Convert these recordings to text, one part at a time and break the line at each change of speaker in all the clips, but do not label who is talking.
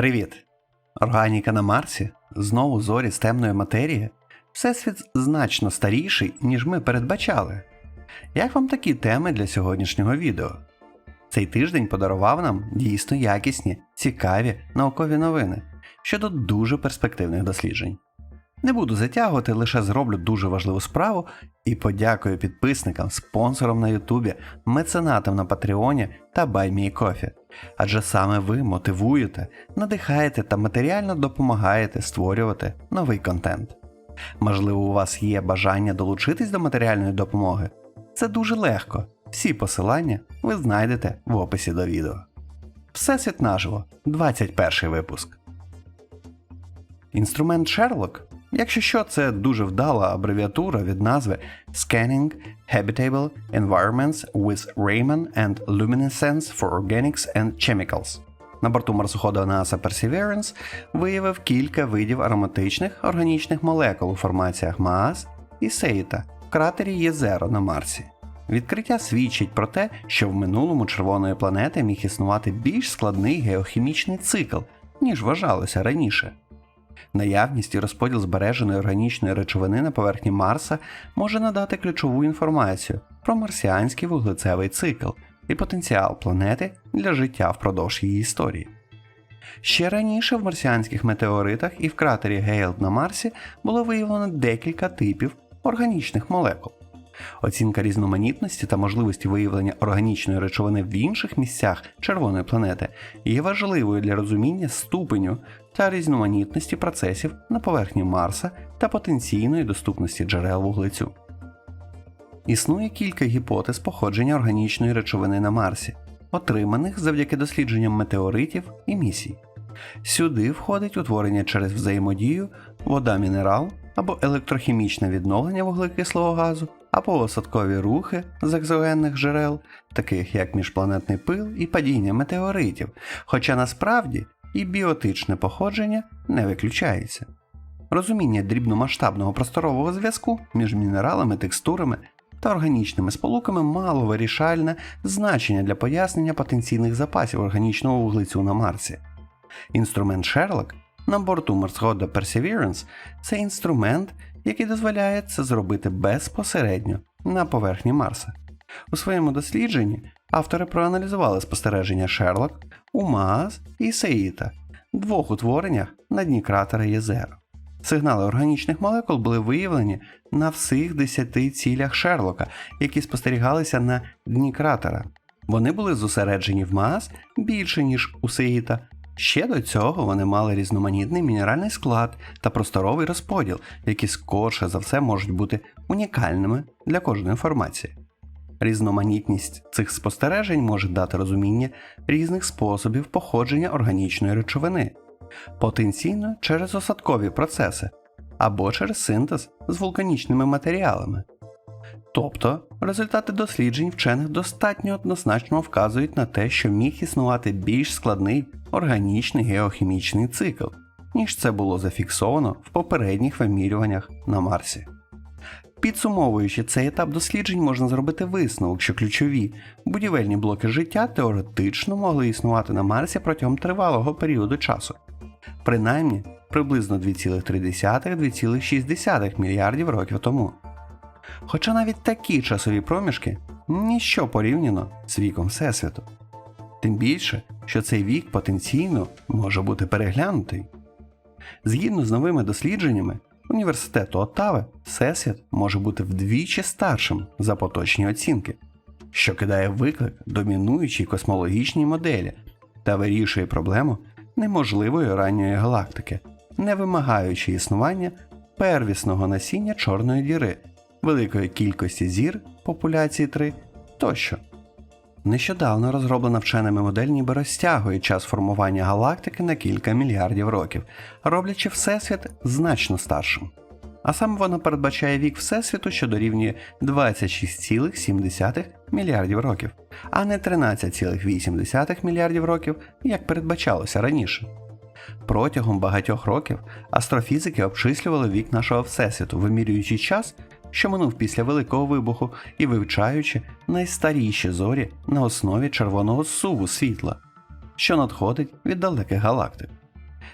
Привіт! Органіка на Марсі, знову зорі з темної матерії. Всесвіт значно старіший, ніж ми передбачали. Як вам такі теми для сьогоднішнього відео? Цей тиждень подарував нам дійсно якісні, цікаві наукові новини щодо дуже перспективних досліджень. Не буду затягувати, лише зроблю дуже важливу справу і подякую підписникам, спонсорам на Ютубі, меценатам на Патреоні та BuyMeCoffee. Адже саме ви мотивуєте, надихаєте та матеріально допомагаєте створювати новий контент. Можливо, у вас є бажання долучитись до матеріальної допомоги. Це дуже легко. Всі посилання ви знайдете в описі до відео. Всесвіт наживо, 21 випуск. Інструмент Sherlock, якщо що, це дуже вдала абревіатура від назви Scanning Habitable Environments with Raman and Luminescence for Organics and Chemicals. На борту марсоходу NASA Perseverance виявив кілька видів ароматичних органічних молекул у формаціях Маас і Сейта в кратері Єзеро на Марсі. Відкриття свідчить про те, що в минулому червоної планети міг існувати більш складний геохімічний цикл, ніж вважалося раніше. Наявність і розподіл збереженої органічної речовини на поверхні Марса може надати ключову інформацію про марсіанський вуглецевий цикл і потенціал планети для життя впродовж її історії. Ще раніше в марсіанських метеоритах і в кратері Гейлд на Марсі було виявлено декілька типів органічних молекул. Оцінка різноманітності та можливості виявлення органічної речовини в інших місцях червоної планети є важливою для розуміння ступеню та різноманітності процесів на поверхні Марса та потенційної доступності джерел вуглецю. Існує кілька гіпотез походження органічної речовини на Марсі, отриманих завдяки дослідженням метеоритів і місій. Сюди входить утворення через взаємодію вода-мінерал або електрохімічне відновлення вуглекислого газу, або осадкові рухи з екзогенних джерел, таких як міжпланетний пил і падіння метеоритів, хоча насправді і біотичне походження не виключається. Розуміння дрібномасштабного просторового зв'язку між мінералами, текстурами та органічними сполуками мало вирішальне значення для пояснення потенційних запасів органічного вуглецю на Марсі. Інструмент Sherlock на борту марсхода Perseverance це інструмент, який дозволяє це зробити безпосередньо на поверхні Марса. У своєму дослідженні автори проаналізували спостереження Sherlock у Маас і Сеїта, двох утвореннях на дні кратера Єзеро. Сигнали органічних молекул були виявлені на всіх 10 цілях Шерлока, які спостерігалися на дні кратера. Вони були зосереджені в Маас більше, ніж у Сеїта. Ще до цього вони мали різноманітний мінеральний склад та просторовий розподіл, які скорше за все можуть бути унікальними для кожної інформації. Різноманітність цих спостережень може дати розуміння різних способів походження органічної речовини, потенційно через осадкові процеси або через синтез з вулканічними матеріалами. Тобто результати досліджень вчених достатньо однозначно вказують на те, що міг існувати більш складний органічний геохімічний цикл, ніж це було зафіксовано в попередніх вимірюваннях на Марсі. Підсумовуючи цей етап досліджень, можна зробити висновок, що ключові будівельні блоки життя теоретично могли існувати на Марсі протягом тривалого періоду часу, принаймні приблизно 2,3-2,6 мільярдів років тому. Хоча навіть такі часові проміжки ніщо порівняно з віком Всесвіту. Тим більше, що цей вік потенційно може бути переглянутий. Згідно з новими дослідженнями університету Оттави, Всесвіт може бути вдвічі старшим за поточні оцінки, що кидає виклик домінуючій космологічній моделі та вирішує проблему неможливої ранньої галактики, не вимагаючи існування первісного насіння Чорної діри, великої кількості зір популяції 3 тощо. Нещодавно розроблена вченими модель ніби розтягує час формування галактики на кілька мільярдів років, роблячи Всесвіт значно старшим. А саме вона передбачає вік Всесвіту, що дорівнює 26,7 мільярдів років, а не 13,8 мільярдів років, як передбачалося раніше. Протягом багатьох років астрофізики обчислювали вік нашого Всесвіту, вимірюючи час, що минув після Великого вибуху, і вивчаючи найстаріші зорі на основі червоного суву світла, що надходить від далеких галактик.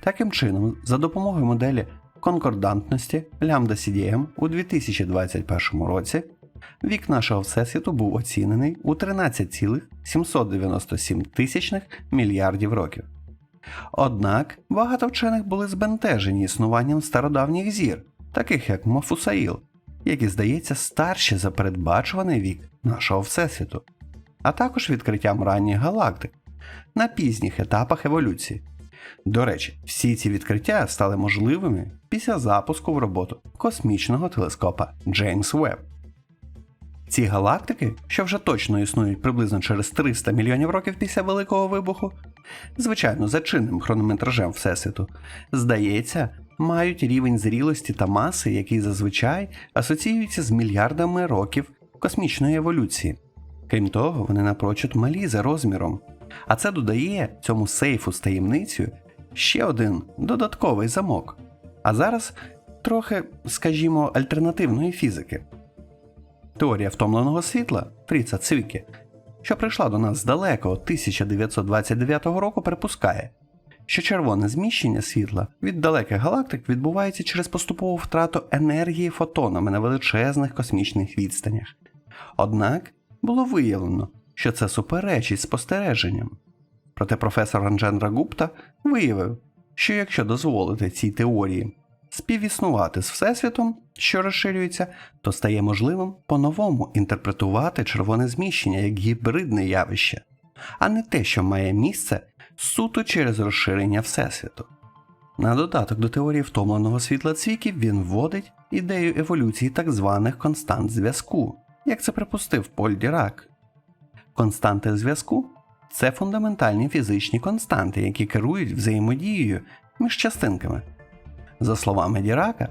Таким чином, за допомогою моделі конкордантності лямбда CDM у 2021 році вік нашого Всесвіту був оцінений у 13,797 тисячних мільярдів років. Однак багато вчених були збентежені існуванням стародавніх зір, таких як Мафусаїл, які, здається, старші за передбачуваний вік нашого Всесвіту, а також відкриттям ранніх галактик на пізніх етапах еволюції. До речі, всі ці відкриття стали можливими після запуску в роботу космічного телескопа Джеймс Веб. Ці галактики, що вже точно існують приблизно через 300 мільйонів років після Великого вибуху, звичайно, за чинним хронометражем Всесвіту, здається, мають рівень зрілості та маси, який зазвичай асоціюється з мільярдами років космічної еволюції. Крім того, вони напрочуд малі за розміром. А це додає цьому сейфу з таємницею ще один додатковий замок. А зараз трохи, скажімо, альтернативної фізики. Теорія втомленого світла Фріца Цвікі, що прийшла до нас з далекого 1929 року, припускає, що червоне зміщення світла від далеких галактик відбувається через поступову втрату енергії фотонами на величезних космічних відстанях. Однак було виявлено, що це суперечить спостереженням. Проте професор Ранджендра Гупта виявив, що якщо дозволити цій теорії співіснувати з Всесвітом, що розширюється, то стає можливим по-новому інтерпретувати червоне зміщення як гібридне явище, а не те, що має місце суто через розширення Всесвіту. На додаток до теорії втомленого світла цвіків він вводить ідею еволюції так званих констант зв'язку, як це припустив Поль Дірак. Константи зв'язку це фундаментальні фізичні константи, які керують взаємодією між частинками. За словами Дірака,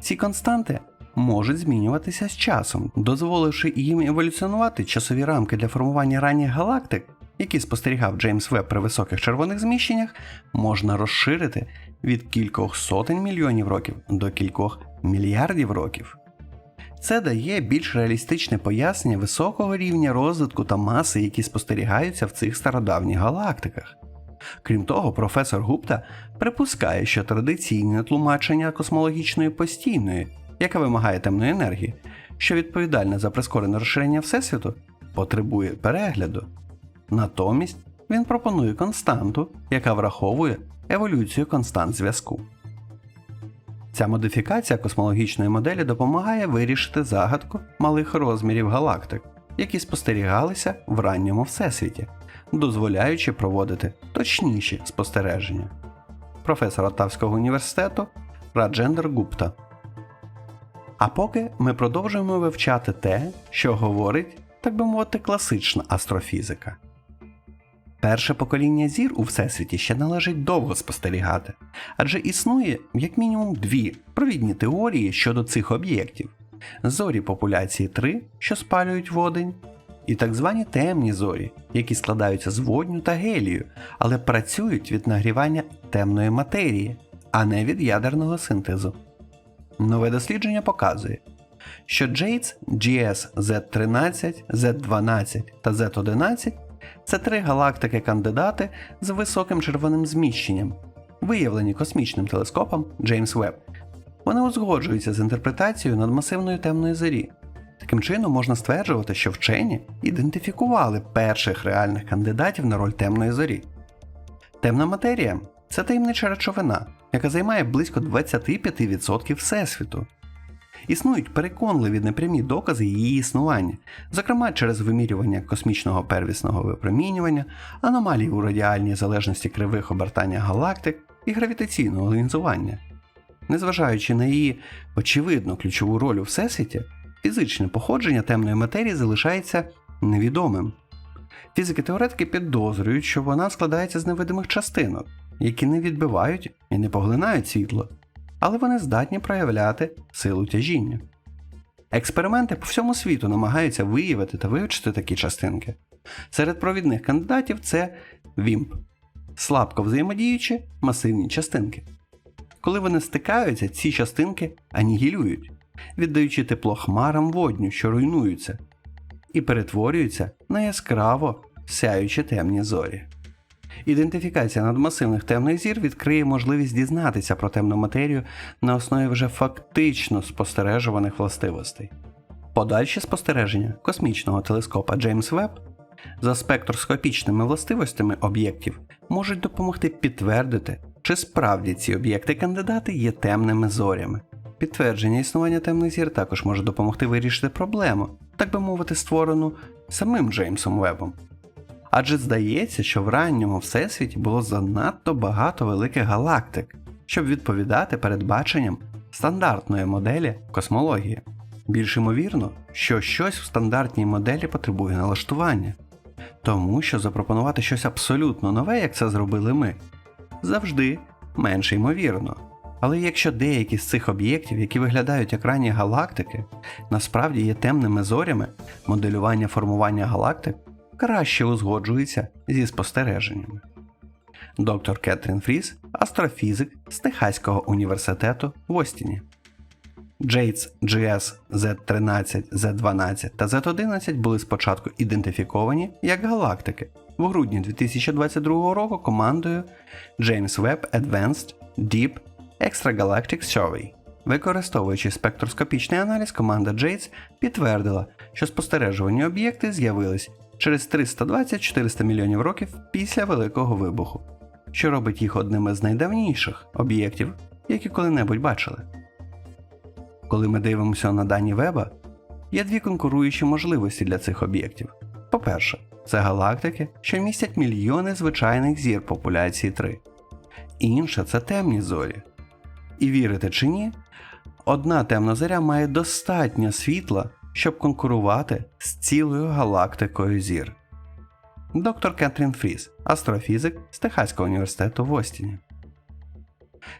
ці константи можуть змінюватися з часом, дозволивши їм еволюціонувати часові рамки для формування ранніх галактик, які спостерігав Джеймс Веб при високих червоних зміщеннях, можна розширити від кількох сотень мільйонів років до кількох мільярдів років. Це дає більш реалістичне пояснення високого рівня розвитку та маси, які спостерігаються в цих стародавніх галактиках. Крім того, професор Гупта припускає, що традиційне тлумачення космологічної постійної, яка вимагає темної енергії, що відповідальна за прискорене розширення Всесвіту, потребує перегляду. Натомість він пропонує константу, яка враховує еволюцію констант зв'язку. Ця модифікація космологічної моделі допомагає вирішити загадку малих розмірів галактик, які спостерігалися в ранньому всесвіті, дозволяючи проводити точніші спостереження. Професор Оттавського університету Раджендер Гупта. А поки ми продовжуємо вивчати те, що говорить, так би мовити, класична астрофізика. Перше покоління зір у всесвіті ще належить довго спостерігати, адже існує як мінімум дві провідні теорії щодо цих об'єктів: зорі популяції 3, що спалюють водень, і так звані темні зорі, які складаються з водню та гелію, але працюють від нагрівання темної матерії, а не від ядерного синтезу. Нове дослідження показує, що JADES GS Z13, Z12 та Z11 це три галактики-кандидати з високим червоним зміщенням, виявлені космічним телескопом Джеймс Веб. Вони узгоджуються з інтерпретацією надмасивної темної зорі. Таким чином можна стверджувати, що вчені ідентифікували перших реальних кандидатів на роль темної зорі. Темна матерія це таємнича речовина, яка займає близько 25% Всесвіту. Існують переконливі непрямі докази її існування, зокрема через вимірювання космічного первісного випромінювання, аномалій у радіальній залежності кривих обертання галактик і гравітаційного лінзування. Незважаючи на її очевидно ключову роль у всесвіті, фізичне походження темної матерії залишається невідомим. Фізики-теоретики підозрюють, що вона складається з невидимих частинок, які не відбивають і не поглинають світло, але вони здатні проявляти силу тяжіння. Експерименти по всьому світу намагаються виявити та вивчити такі частинки. Серед провідних кандидатів це ВІМП слабко взаємодіючі масивні частинки. Коли вони стикаються, ці частинки анігілюють, віддаючи тепло хмарам водню, що руйнуються, і перетворюються на яскраво сяючі темні зорі. Ідентифікація надмасивних темних зір відкриє можливість дізнатися про темну матерію на основі вже фактично спостережуваних властивостей. Подальші спостереження космічного телескопа Джеймс Веб за спектроскопічними властивостями об'єктів можуть допомогти підтвердити, чи справді ці об'єкти-кандидати є темними зорями. Підтвердження існування темних зір також може допомогти вирішити проблему, так би мовити, створену самим Джеймсом Вебом. Адже здається, що в ранньому всесвіті було занадто багато великих галактик, щоб відповідати передбаченням стандартної моделі космології. Більш ймовірно, що щось в стандартній моделі потребує налаштування, тому що запропонувати щось абсолютно нове, як це зробили ми, завжди менш ймовірно. Але якщо деякі з цих об'єктів, які виглядають як ранні галактики, насправді є темними зорями, моделювання формування галактик краще узгоджується зі спостереженнями. Доктор Кетрін Фріс, астрофізик з Техаського університету в Остіні. JADES GS Z13, Z12 та Z11 були спочатку ідентифіковані як галактики в грудні 2022 року командою James Webb Advanced Deep Extragalactic Survey. Використовуючи спектроскопічний аналіз, команда JADES підтвердила, що спостережувані об'єкти з'явились через 320-400 мільйонів років після Великого вибуху, що робить їх одним із найдавніших об'єктів, які коли-небудь бачили. Коли ми дивимося на дані Веба, є дві конкуруючі можливості для цих об'єктів. По-перше, це галактики, що містять мільйони звичайних зір популяції 3. Інше це темні зорі. І вірите чи ні, одна темна зоря має достатньо світла, щоб конкурувати з цілою галактикою зір. Доктор Кетрін Фріс, астрофізик з Техаського університету в Остіні.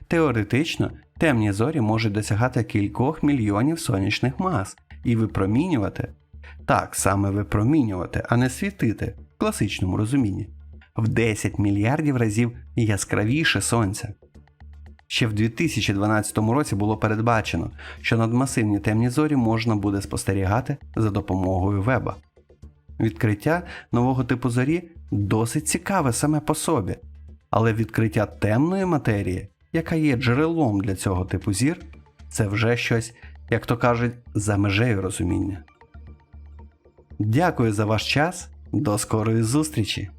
Теоретично, темні зорі можуть досягати кількох мільйонів сонячних мас і випромінювати, так саме випромінювати, а не світити в класичному розумінні, в 10 мільярдів разів яскравіше сонця. Ще в 2012 році було передбачено, що надмасивні темні зорі можна буде спостерігати за допомогою веба. Відкриття нового типу зорі досить цікаве саме по собі, але відкриття темної матерії, яка є джерелом для цього типу зір, це вже щось, як то кажуть, за межею розуміння. Дякую за ваш час. До скорої зустрічі!